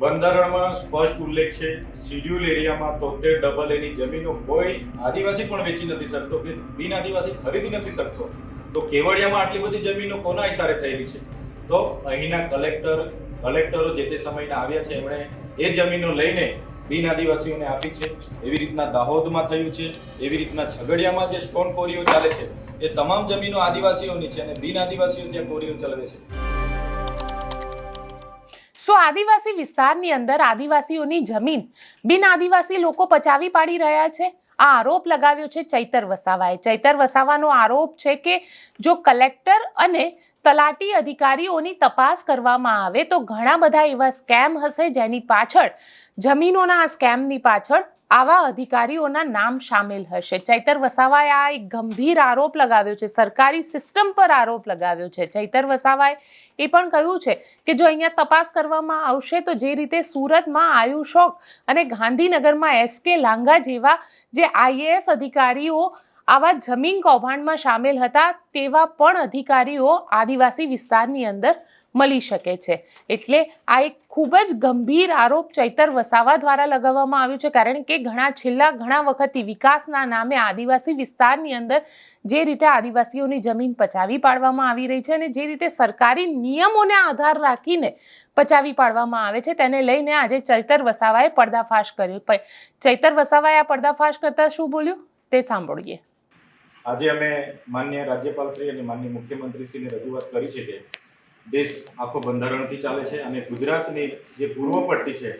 બંધારણમાં સ્પષ્ટ ઉલ્લેખ છે, શિડ્યુલ એરિયામાં તોતેર ડબલ એની જમીનો કોઈ આદિવાસી પણ વેચી નથી શકતો કે બિન આદિવાસી ખરીદી નથી શકતો. તો કેવડિયામાં આટલી બધી જમીનો કોના ઇશારે થયેલી છે? તો અહીંના કલેક્ટર, કલેક્ટરો જે તે સમયના આવ્યા છે, એમણે એ જમીનો લઈને બિન આદિવાસીઓને આપી છે. એવી રીતના દાહોદમાં થયું છે, એવી રીતના ઝઘડિયામાં જે સ્ટોન કોરીઓ ચાલે છે, એ તમામ જમીનો આદિવાસીઓની છે અને બિન આદિવાસીઓ ત્યાં કોરીઓ ચલાવે છે. શું આદિવાસી વિસ્તારની અંદર આદિવાસીઓની જમીન બિન આદિવાસી લોકો પચાવી પાડી રહ્યા છે, આ આરોપ લગાવ્યો છે ચૈતર વસાવાએ. ચૈતર વસાવાનો આરોપ છે કે જો કલેક્ટર અને તલાટી અધિકારીઓની તપાસ કરવામાં આવે તો ઘણા બધા એવા સ્કેમ હશે જેની પાછળ જમીનોના આ સ્કેમની પાછળ આવા અધિકારીઓના નામ સામેલ હશે. ચૈતર વસાવાએ આ એક ગંભીર આરોપ લગાવ્યો છે. સરકારી સિસ્ટમ પર આરોપ લગાવ્યો છે. ચૈતર વસાવાએ એ પણ કહ્યું છે કે જો અહીંયા તપાસ કરવામાં આવશે તો જે રીતે સુરતમાં આયુષોક અને ગાંધીનગરમાં એસકે લાંગા જેવા જે આઈએએસ અધિકારીઓ આવા જમીન કૌભાંડમાં સામેલ હતા તેવા પણ અધિકારીઓ આદિવાસી વિસ્તારની અંદર મળી શકે છે. એટલે આ એક ખૂબ જ ગંભીર આરોપ ચૈતર વસાવા દ્વારા લગાવવામાં આવ્યો છે. કારણ કે ઘણા છેલ્લા ઘણા વખતથી વિકાસના નામે આદિવાસી વિસ્તારની અંદર જે રીતે આદિવાસીઓની જમીન પચાવી પાડવામાં આવી રહી છે અને જે રીતે સરકારી નિયમોને આધાર રાખીને પચાવી પાડવામાં આવે છે, તેને લઈને આજે ચૈતર વસાવાએ પર્દાફાશ કર્યો. ચૈતર વસાવાએ આ પર્દાફાશ કરતા શું બોલ્યું? તે સાંભળીએ. આજે અમે માન્ય રાજ્યપાલશ્રી અને માન્ય મુખ્યમંત્રીશ્રીને રજૂઆત કરી છે કે દેશ આખો બંધારણથી ચાલે છે અને ગુજરાતની જે પૂર્વ પટ્ટી છે,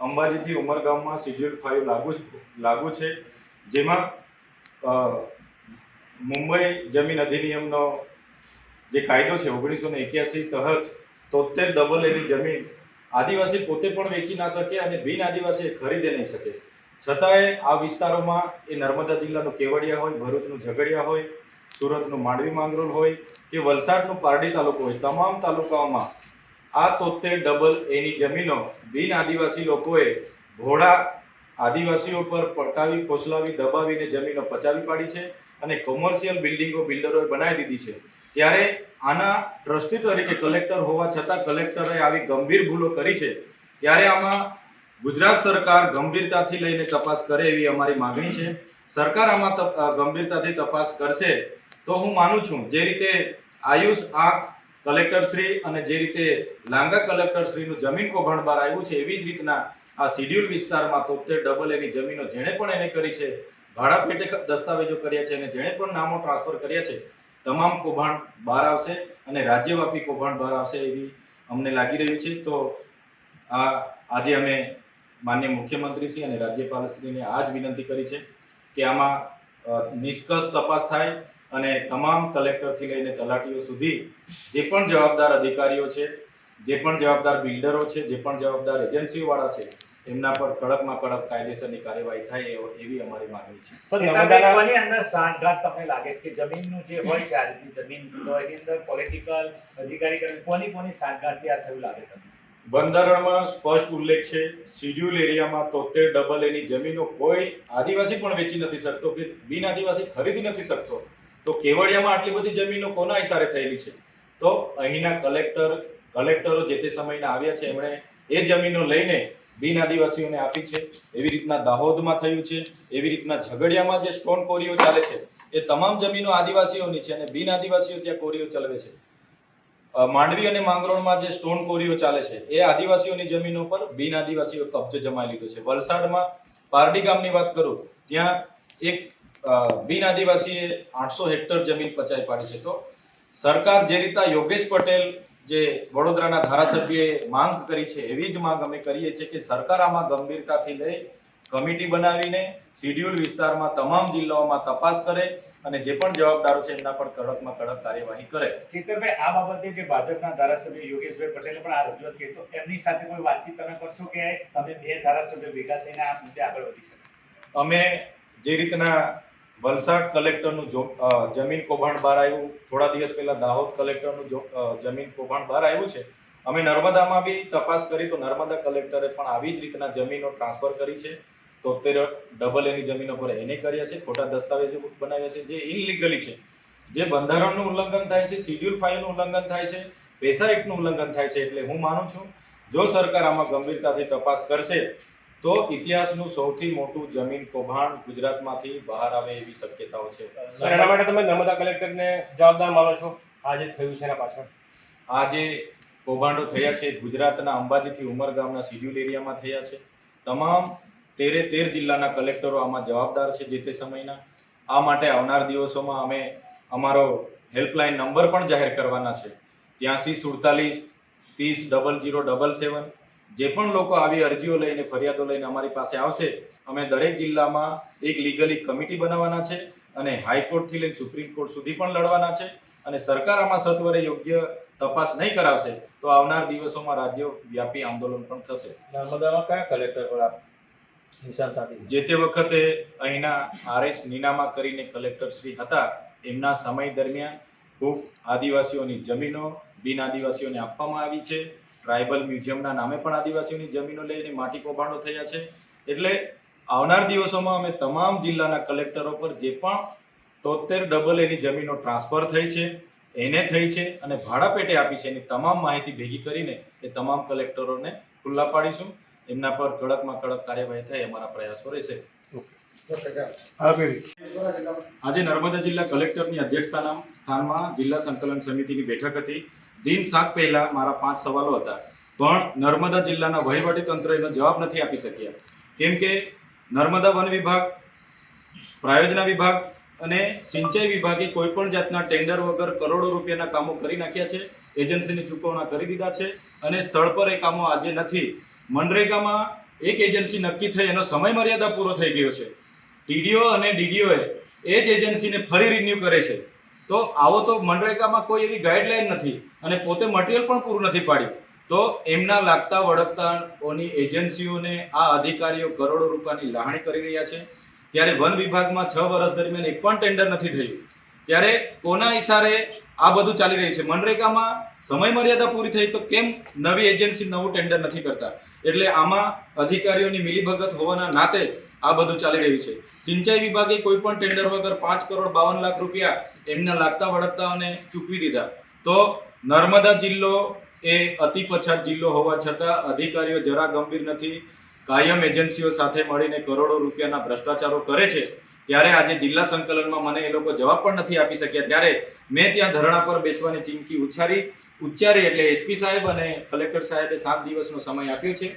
અંબાજીથી ઉમરગામમાં શિડ્યુલ ફાઇવ લાગુ લાગુ છે, જેમાં મુંબઈ જમીન અધિનિયમનો જે કાયદો છે ઓગણીસો ને એક્યાસી તહત તોતેર ડબલ એની જમીન આદિવાસી પોતે પણ વેચી ના શકે અને બિન આદિવાસી ખરીદે નહીં શકે. છતાંય આ વિસ્તારોમાં એ નર્મદા જિલ્લાનું કેવડિયા હોય, ભરૂચનું ઝઘડિયા હોય, સુરતનું માંડવી માંગરોળ હોય કે વલસાડનો પારડી તાલુકો હોય, તમામ તાલુકાઓમાં આ તોતેર ડબલ એની જમીનો બિન આદિવાસી લોકોએ ભોળા આદિવાસીઓ પર પટાવી, ફોસલાવી, દબાવીને જમીનો પચાવી પાડી છે અને કોમર્શિયલ બિલ્ડિંગો, બિલ્ડરોએ બનાવી દીધી છે. ત્યારે આના ટ્રસ્ટી તરીકે કલેક્ટર હોવા છતાં કલેક્ટરે આવી ગંભીર ભૂલો કરી છે. ત્યારે આમાં ગુજરાત સરકાર ગંભીરતાથી લઈને તપાસ કરે એવી અમારી માગણી છે. સરકાર આમાં ગંભીરતાથી તપાસ કરશે તો હું માનું છું, જે રીતે આયુષ આંખ કલેક્ટરશ્રી અને જે રીતે લાંગા કલેક્ટરશ્રીનું જમીન કૌભાંડ બહાર આવ્યું છે, એવી જ રીતના આ શિડ્યુલ વિસ્તારમાં તોતેર ડબલ એની જમીનો જેણે પણ એને કરી છે, ભાડા પેટે દસ્તાવેજો કર્યા છે અને જેણે પણ નામો ટ્રાન્સફર કર્યા છે, તમામ કૌભાંડ બહાર આવશે અને રાજ્યવ્યાપી કૌભાંડ બહાર આવશે એવી અમને લાગી રહ્યું છે. તો આ, આજે અમે માન્ય મુખ્યમંત્રીશ્રી અને રાજ્યપાલશ્રીને આ જ વિનંતી કરી છે કે આમાં નિષ્કર્ષ તપાસ થાય અને તમામ કલેક્ટરથી લઈને તલાટીઓ સુધી જે પણ જવાબદાર અધિકારીઓ છે જે પણ જવાબદાર બિલ્ડરો છે જે પણ જવાબદાર એજન્સીઓવાળા છે એમના પર કડકમાં કડક કાયદેસરની કાર્યવાહી થાય એવી અમારી માંગણી છે. સર અંદર સાંઠગાંઠ તમને લાગે છે કે જમીનનું જે હોય છે આ રીતની જમીન તો એની અંદર પોલિટિકલ અધિકારી કોની કોની સાંઠગાંઠથી આ થયું લાગે તમને? બંધારણમાં સ્પષ્ટ ઉલ્લેખ છે શિડ્યુલ એરિયામાં તોતેર ડબલ એની જમીનો કોઈ આદિવાસી પણ વેચી નથી શકતો કે બિન આદિવાસી ખરીદી નથી શકતો. તો કેવડિયામાં આટલી બધી જમીનો કોના ઇશારે થયેલી છે? તો અહીંના કલેક્ટર, કલેક્ટરો જે તે સમયના આવ્યા છે, એમણે એ જમીનો લઈને બિન આદિવાસીઓને આપી છે. એવી રીતના દાહોદમાં થયું છે, એવી રીતના ઝઘડિયામાં જે સ્ટોન કોરીઓ ચાલે છે, એ તમામ જમીનો આદિવાસીઓની છે અને બિન આદિવાસીઓ ત્યાં કોરીઓ ચલાવે છે. માંડવી અને માંગરોળમાં જે સ્ટોન કોરીઓ ચાલે છે, એ આદિવાસીઓની જમીનો પર બિન આદિવાસીઓ કબજો જમાઈ લીધો છે. વલસાડમાં પારડી ગામની વાત કરું, ત્યાં એક બિન આદિવાસીએ આઠસો હેક્ટર જમીન પચાવી પાડી છે. તો સરકાર જે રીતના યોગેશ પટેલ જે વડોદરાના ધારાસભ્યએ માંગ કરી છે એવી જ માંગ અમે કરીએ છીએ કે સરકાર આમાં ગંભીરતાથી લઈ કમિટી બનાવીને શિડ્યુલ વિસ્તારમાં તમામ જિલ્લાઓમાં તપાસ કરે અને જે પણ જવાબદારો છે એમના પર કડકમાં કડક કાર્યવાહી કરે. ચેતરભાઈ આ બાબતે જે ભાજપના ધારાસભ્ય યોગેશભાઈ પટેલે પણ આ રજૂઆત કરી તો એમની સાથે કોઈ વાતચીત તમે કરશો કે તમે બે ધારાસભ્ય ભેગા થઈને આ મુદ્દે આગળ વધી શકો? અમે જે રીતના વલસાડ કલેક્ટરનું જમીન કૌભાંડ બહાર આવ્યું. થોડા દિવસ પહેલા દાહોદ કલેક્ટરનું જમીન કૌભાંડ બહાર આવ્યું છે. અમે નર્મદામાં બી તપાસ કરી તો નર્મદા કલેક્ટરે પણ આવી જ રીતના જમીનો ટ્રાન્સફર કરી છે. તોતેર ડબલ એની જમીનો પર એને કર્યા છે. ખોટા દસ્તાવેજો બનાવ્યા છે. જે ઇનલીગલી છે. જે બંધારણનું ઉલ્લંઘન થાય છે, શિડ્યુલ ફાઇવનું ઉલ્લંઘન થાય છે, પેસા એક્ટનું ઉલ્લંઘન થાય છે. એટલે હું માનું છું, જો સરકાર આમાં ગંભીરતાથી તપાસ કરશે તો ઇતિહાસનું સૌથી મોટું જમીન કૌભાંડ ગુજરાતમાંથી બહાર આવે એવી શક્યતાઓ છે. સર એના માટે તમે નર્મદા કલેક્ટરને જવાબદાર માનો છો. આ જે થયું છે એના પાછળ. આ જે કૌભાંડો થયા છે. ગુજરાતના અંબાજીથી ઉમરગામના શિડ્યુલ એરિયામાં થયા છે. તમામ તેરે તેર જિલ્લાના કલેક્ટરો આમાં જવાબદાર છે જે તે સમયના. આ માટે આવનાર દિવસોમાં અમે અમારો હેલ્પલાઇન નંબર પણ જાહેર કરવાના છે. ત્યાંસી સુડતાલીસ ત્રીસ ડબલ જીરો ડબલ સેવન જે પણ લોકો આવી અરજીઓ લઈને ફરિયાદો લઈને અમારી પાસે આવશે અમે દરેક જિલ્લામાં એક લીગલી કમિટી બનાવવાના છે અને હાઈકોર્ટથી લઈને સુપ્રીમ કોર્ટ સુધી પણ લડવાના છે અને સરકાર આમાં સત્વરે યોગ્ય તપાસ નહીં કરાવશે તો આવનાર દિવસોમાં રાજ્ય વ્યાપી આંદોલન પણ થશે. નર્મદામાં કયા કલેક્ટર પર નિશાન સાધી જે તે વખતે અહીંના આરએસ નીનામા કરીને કલેક્ટર શ્રી હતા એમના સમય દરમિયાન ખૂબ આદિવાસીઓની જમીનો બિન આદિવાસીઓને આપવામાં આવી છે. ટ્રાઇબલ મ્યુઝિયમના નામે પણ આદિવાસીઓની જમીનો લઈને માટી કૌભાંડો થયા છે. એટલે આવનાર દિવસોમાં અમે તમામ જિલ્લાના કલેક્ટરો પર જે પણ તોતેર ડબલ એની જમીનો ટ્રાન્સફર થઈ છે, એને થઈ છે અને ભાડા પેટે આપી છે એની તમામ માહિતી ભેગી કરીને એ તમામ કલેક્ટરોને ખુલ્લા પાડીશું. એમના પર કડકમાં કડક કાર્યવાહી થાય અમારા પ્રયાસો રહેશે. આજે નર્મદા જિલ્લા કલેક્ટરની અધ્યક્ષતાના સ્થાનમાં જિલ્લા સંકલન સમિતિની બેઠક હતી. દિન સાત પહેલા મારા પાંચ સવાલો હતા. પણ નર્મદા જિલ્લાના વહીવટી તંત્ર એનો જવાબ નથી આપી શક્યા. કેમ કે નર્મદા વન વિભાગ, પ્રાયોજના વિભાગ અને સિંચાઈ વિભાગે કોઈ પણ જાતના ટેન્ડર વગર કરોડો રૂપિયાના કામો કરી નાખ્યા છે. એજન્સીની ચૂકવણા કરી દીધા છે અને સ્થળ પર એ કામો આજે નથી. મનરેગામાં એક એજન્સી નક્કી થઈ, એનો સમય મર્યાદા પૂરો થઈ ગયો છે. ટીડીઓ અને ડીડીઓએ એ જ એજન્સીને ફરી રિન્યૂ કરે છે. તો આવો તો મનરેગામાં કોઈ એવી ગાઈડલાઈન નથી અને પોતે મટીરિયલ પણ પૂરું નથી પાડ્યું. તો એમના લાગતા વળગતાઓની એજન્સીઓને આ અધિકારીઓ કરોડો રૂપિયાની લહાણી કરી રહ્યા છે. ત્યારે વન વિભાગમાં છ વર્ષ દરમિયાન એક પણ ટેન્ડર નથી થયું. ત્યારે કોના ઇશારે આ બધું ચાલી રહ્યું છે? મનરેગામાં સમય મર્યાદા પૂરી થઈ તો કેમ નવી એજન્સી નવું ટેન્ડર નથી કરતા? એટલે આમાં અધિકારીઓની મિલીભગત હોવાના નાતે આ બધું ચાલી રહ્યું છે. સિંચાઈ વિભાગે કોઈ પણ ટેન્ડર વગર પાંચ કરોડ બાવન લાખ રૂપિયા એમના લાગતા વળગતાઓને ચૂકવી દીધા. તો નર્મદા જિલ્લો એ અતિ પછાત જિલ્લો હોવા છતાં અધિકારીઓ જરા ગંભીર નથી. કાયમ એજન્સીઓ સાથે મળીને કરોડો રૂપિયાના ભ્રષ્ટાચારો કરે છે. ત્યારે આજે જિલ્લા સંકલનમાં મને એ લોકો જવાબ પણ નથી આપી શક્યા. ત્યારે મેં ત્યાં ધરણા પર બેસવાની ચીમકી ઉચ્ચારી. ઉચ્ચારી એટલે એસપી સાહેબ અને કલેક્ટર સાહેબે સાત દિવસનો સમય આપ્યો છે.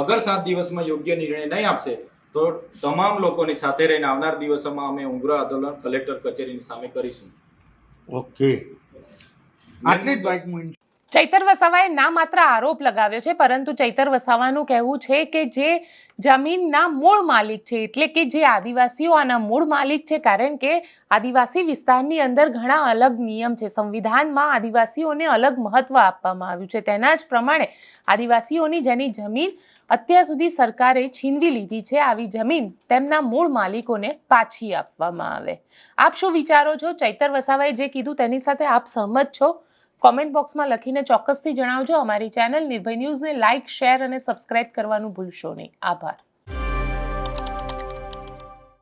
અગર સાત દિવસમાં યોગ્ય નિર્ણય નહીં આપશે તો તમામ લોકોની સાથે રહીને આવનાર દિવસોમાં અમે ઉગ્ર આંદોલન કલેક્ટર કચેરીની સામે કરીશું. ઓકે આટલી જ બાઇક ચૈતર વસાવાએ ના માત્ર આરોપ લગાવ્યો છે, પરંતુ ચૈતર વસાવાનું કહેવું છે કે જે જમીનના મૂળ માલિક છે, એટલે કે જે આદિવાસીઓ આના મૂળ માલિક છે, કારણ કે આદિવાસી વિસ્તારની અંદર ઘણા અલગ નિયમ છે. સંવિધાનમાં આદિવાસીઓને અલગ મહત્વ આપવામાં આવ્યું છે. તેના જ પ્રમાણે આદિવાસીઓની જેની જમીન અત્યાર સુધી સરકારે છીનવી લીધી છે, આવી જમીન તેમના મૂળ માલિકોને પાછી આપવામાં આવે. આપ શું વિચારો છો? ચૈતર વસાવાએ જે કીધું તેની સાથે આપ સહમત છો? કોમેન્ટ બોક્સમાં લખીને ચોક્કસથી જણાવજો. અમારી ચેનલ નિર્ભય ન્યૂઝને લાઇક, શેર અને સબસ્ક્રાઇબ કરવાનું ભૂલશો નહીં. આભાર.